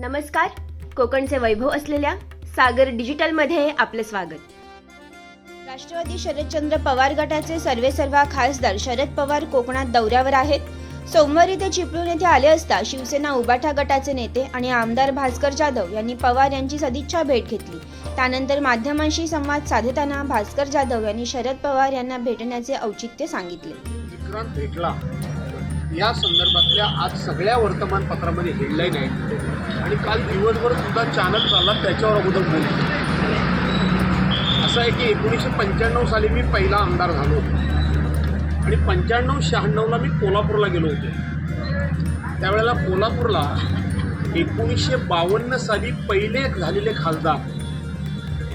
नमस्कार. कोकणचे वैभव असलेल्या सागर डिजिटलमध्ये आपलं स्वागत. राष्ट्रवादी शरदचंद्र पवार गटाचे सर्वेसर्वा खासदार शरद पवार कोकणात दौऱ्यावर आहेत. सोमवारी ते चिपळूण येथे आले असता शिवसेना उबाठा गटाचे नेते आणि आमदार भास्कर जाधव यांनी पवार यांची सदिच्छा भेट घेतली. त्यानंतर माध्यमांशी संवाद साधताना भास्कर जाधव यांनी शरद पवार यांना भेटण्याचे औचित्य सांगितले. या संदर्भातल्या आज सगळ्या वर्तमानपत्रामध्ये हेडलाईन आहे आणि काल दिवसभर सुद्धा चाणक झाला त्याच्यावर अगोदर बोलतो असं आहे की एकोणीसशे पंच्याण्णव साली मी पहिला आमदार झालो होतो. आणि पंच्याण्णव शहाण्णवला मी कोल्हापूरला गेलो होतो. त्यावेळेला कोल्हापूरला एकोणीसशे बावन्न साली पहिले झालेले खासदार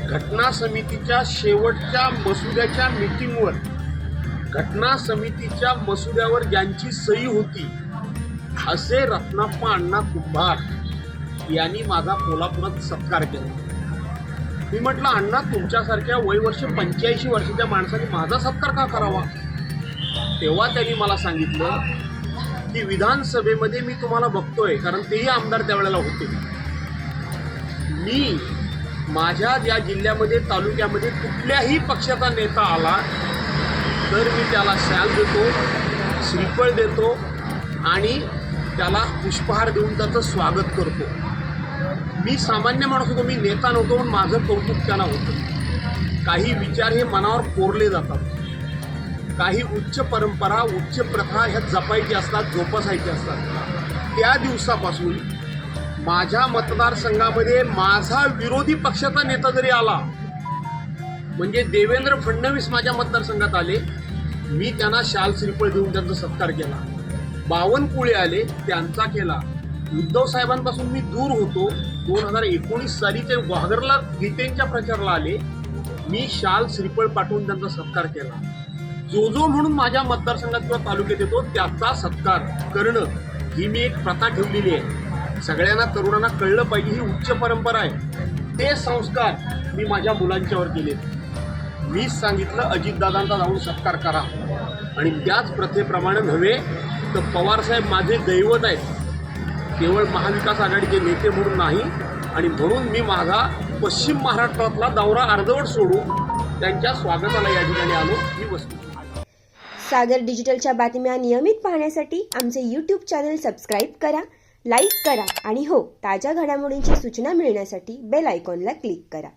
घटना समितीच्या शेवटच्या मसुद्याच्या मिटिंगवर घटना समितीच्या मसुद्यावर ज्यांची सही होती असे रत्नाप्पा अण्णा कुंभार यांनी माझा कोल्हापुरात सत्कार केला. मी म्हटलं अण्णा तुमच्यासारख्या वयवर्ष पंच्याऐंशी वर्षाच्या माणसाने माझा सत्कार का करावा? तेव्हा त्यांनी मला सांगितलं की विधानसभेमध्ये मी तुम्हाला बघतोय कारण तेही आमदार त्यावेळेला होते. मी माझ्या या जिल्ह्यामध्ये तालुक्यामध्ये कुठल्याही पक्षाचा नेता आला तर मी त्याला शाल देतो श्रीफळ देतो आणि त्याला पुष्पहार देऊन त्याचं स्वागत करतो. मी सामान्य माणूस होतो मी नेता नव्हतो पण माझं कौतुक त्याला होतं. काही विचार हे मनावर कोरले जातात. काही उच्च परंपरा उच्च प्रथा ह्या जपायच्या असतात जोपासायच्या असतात. त्या दिवसापासून माझ्या मतदारसंघामध्ये माझा विरोधी पक्षाचा नेता जरी आला म्हणजे देवेंद्र फडणवीस माझ्या मतदारसंघात आले. मी त्यांना शाल श्रीफळ देऊन त्यांचा सत्कार केला. बावनकुळे आले त्यांचा केला. उद्धव साहेबांपासून मी दूर होतो. दोन हजार एकोणीस साली ते वाघरला गीतेंच्या प्रचाराला आले. मी शाल श्रीफळ पाठवून त्यांचा सत्कार केला. जो जो म्हणून माझ्या मतदारसंघात किंवा तालुक्यात येतो त्याचा सत्कार करणं ही मी एक प्रथा ठेवलेली आहे. सगळ्यांना तरुणांना कळलं पाहिजे ही उच्च परंपरा आहे. ते संस्कार मी माझ्या मुलांच्यावर केले मीच सांगितलं अजितदादांचा जाऊन सत्कार करा. आणि त्याच प्रथेप्रमाणे नव्हे तर पवारसाहेब माझे दैवत आहेत. केवळ महाविकास आघाडीचे नेते म्हणून नाही आणि म्हणून मी माझा पश्चिम महाराष्ट्रातला दौरा अर्धवट सोडून त्यांच्या स्वागताला या ठिकाणी आलो ही वस्तू. सागर डिजिटलच्या बातम्या नियमित पाहण्यासाठी आमचे यूट्यूब चॅनल सबस्क्राईब करा लाईक करा आणि हो ताज्या घडामोडींची सूचना मिळण्यासाठी बेल आयकॉनला क्लिक करा.